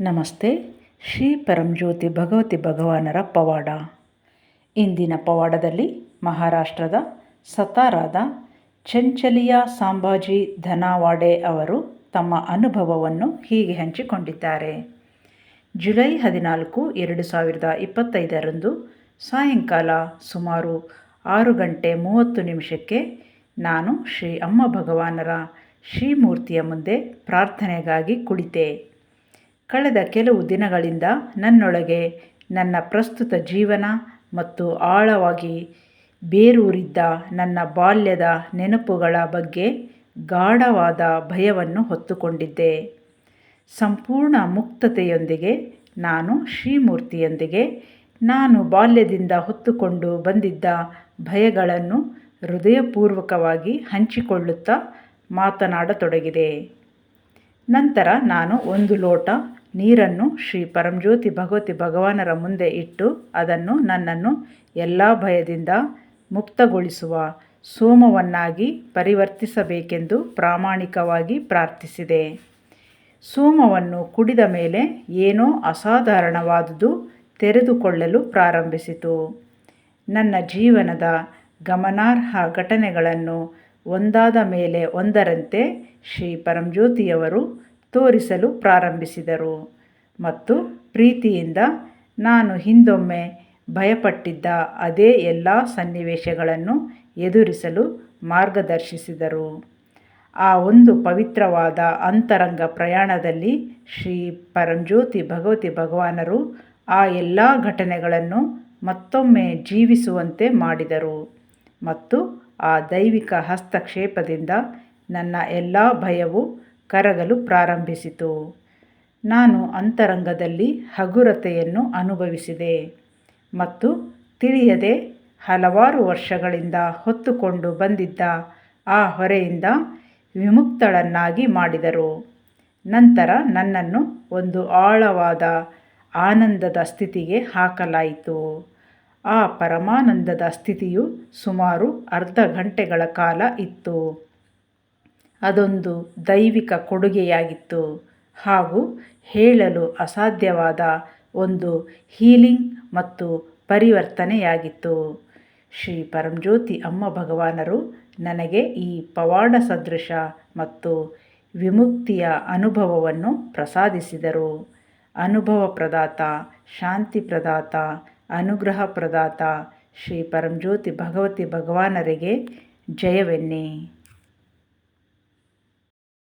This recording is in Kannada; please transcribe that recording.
ನಮಸ್ತೆ, ಶ್ರೀ ಪರಂಜ್ಯೋತಿ ಭಗವತಿ ಭಗವಾನರ ಪವಾಡ. ಇಂದಿನ ಪವಾಡದಲ್ಲಿ ಮಹಾರಾಷ್ಟ್ರದ ಸತಾರಾದ ಚಂಚಲಿಯ ಸಾಂಬಾಜಿ ಧನಾವಾಡೆ ಅವರು ತಮ್ಮ ಅನುಭವವನ್ನು ಹೀಗೆ ಹಂಚಿಕೊಂಡಿದ್ದಾರೆ. ಜುಲೈ ಹದಿನಾಲ್ಕು, ಎರಡು ಸಾವಿರದ ಇಪ್ಪತ್ತೈದರಂದು ಸಾಯಂಕಾಲ ಸುಮಾರು ಆರು ಗಂಟೆ ಮೂವತ್ತು ನಿಮಿಷಕ್ಕೆ ನಾನು ಶ್ರೀ ಅಮ್ಮ ಭಗವಾನರ ಶ್ರೀಮೂರ್ತಿಯ ಮುಂದೆ ಪ್ರಾರ್ಥನೆಗಾಗಿ ಕುಳಿತೆ. ಕಳೆದ ಕೆಲವು ದಿನಗಳಿಂದ ನನ್ನೊಳಗೆ ನನ್ನ ಪ್ರಸ್ತುತ ಜೀವನ ಮತ್ತು ಆಳವಾಗಿ ಬೇರೂರಿದ್ದ ನನ್ನ ಬಾಲ್ಯದ ನೆನಪುಗಳ ಬಗ್ಗೆ ಗಾಢವಾದ ಭಯವನ್ನು ಹೊತ್ತುಕೊಂಡಿದ್ದೆ. ಸಂಪೂರ್ಣ ಮುಕ್ತತೆಯೊಂದಿಗೆ ನಾನು ಶ್ರೀಮೂರ್ತಿಯೊಂದಿಗೆ ನಾನು ಬಾಲ್ಯದಿಂದ ಹೊತ್ತುಕೊಂಡು ಬಂದಿದ್ದ ಭಯಗಳನ್ನು ಹೃದಯಪೂರ್ವಕವಾಗಿ ಹಂಚಿಕೊಳ್ಳುತ್ತಾ ಮಾತನಾಡತೊಡಗಿದೆ. ನಂತರ ನಾನು ಒಂದು ಲೋಟ ನೀರನ್ನು ಶ್ರೀ ಪರಂಜ್ಯೋತಿ ಭಗವತಿ ಭಗವಾನರ ಮುಂದೆ ಇಟ್ಟು ಅದನ್ನು ನನ್ನನ್ನು ಎಲ್ಲ ಭಯದಿಂದ ಮುಕ್ತಗೊಳಿಸುವ, ಸೋಮವನ್ನಾಗಿ ಪರಿವರ್ತಿಸಬೇಕೆಂದು ಪ್ರಾಮಾಣಿಕವಾಗಿ ಪ್ರಾರ್ಥಿಸಿದೆ. ಸೋಮವನ್ನು ಕುಡಿದ ಮೇಲೆ ಏನೋ ಅಸಾಧಾರಣವಾದುದು ತೆರೆದುಕೊಳ್ಳಲು ಪ್ರಾರಂಭಿಸಿತು. ನನ್ನ ಜೀವನದ ಗಮನಾರ್ಹ ಘಟನೆಗಳನ್ನು ಒಂದಾದ ಮೇಲೆ ಒಂದರಂತೆ ಶ್ರೀ ಪರಂಜ್ಯೋತಿಯವರು ತೋರಿಸಲು ಪ್ರಾರಂಭಿಸಿದರು ಮತ್ತು ಪ್ರೀತಿಯಿಂದ ನಾನು ಹಿಂದೊಮ್ಮೆ ಭಯಪಟ್ಟಿದ್ದ ಅದೇ ಎಲ್ಲ ಸನ್ನಿವೇಶಗಳನ್ನು ಎದುರಿಸಲು ಮಾರ್ಗದರ್ಶಿಸಿದರು. ಆ ಒಂದು ಪವಿತ್ರವಾದ ಅಂತರಂಗ ಪ್ರಯಾಣದಲ್ಲಿ ಶ್ರೀ ಪರಂಜ್ಯೋತಿ ಭಗವತಿ ಭಗವಾನರು ಆ ಎಲ್ಲ ಘಟನೆಗಳನ್ನು ಮತ್ತೊಮ್ಮೆ ಜೀವಿಸುವಂತೆ ಮಾಡಿದರು ಮತ್ತು ಆ ದೈವಿಕ ಹಸ್ತಕ್ಷೇಪದಿಂದ ನನ್ನ ಎಲ್ಲ ಭಯವು ಕರಗಲು ಪ್ರಾರಂಭಿಸಿತು. ನಾನು ಅಂತರಂಗದಲ್ಲಿ ಹಗುರತೆಯನ್ನು ಅನುಭವಿಸಿದೆ ಮತ್ತು ತಿಳಿಯದೆ ಹಲವಾರು ವರ್ಷಗಳಿಂದ ಹೊತ್ತುಕೊಂಡು ಬಂದಿದ್ದ ಆ ಹೊರೆಯಿಂದ ವಿಮುಕ್ತಳನ್ನಾಗಿ ಮಾಡಿದರು. ನಂತರ ನನ್ನನ್ನು ಒಂದು ಆಳವಾದ ಆನಂದದ ಸ್ಥಿತಿಗೆ ಹಾಕಲಾಯಿತು. ಆ ಪರಮಾನಂದದ ಸ್ಥಿತಿಯು ಸುಮಾರು ಅರ್ಧ ಗಂಟೆಗಳ ಕಾಲ ಇತ್ತು. ಅದೊಂದು ದೈವಿಕ ಕೊಡುಗೆಯಾಗಿತ್ತು ಹಾಗೂ ಹೇಳಲು ಅಸಾಧ್ಯವಾದ ಒಂದು ಹೀಲಿಂಗ್ ಮತ್ತು ಪರಿವರ್ತನೆಯಾಗಿತ್ತು. ಶ್ರೀ ಪರಂಜ್ಯೋತಿ ಅಮ್ಮ ಭಗವಾನರು ನನಗೆ ಈ ಪವಾಡ ಸದೃಶ ಮತ್ತು ವಿಮುಕ್ತಿಯ ಅನುಭವವನ್ನು ಪ್ರಸಾದಿಸಿದರು. ಅನುಭವ ಪ್ರದಾತ, ಶಾಂತಿ ಪ್ರದಾತ, ಅನುಗ್ರಹ ಪ್ರದಾತ ಶ್ರೀ ಪರಂಜ್ಯೋತಿ ಭಗವತಿ ಭಗವಾನರಿಗೆ ಜಯವೆನ್ನಿ.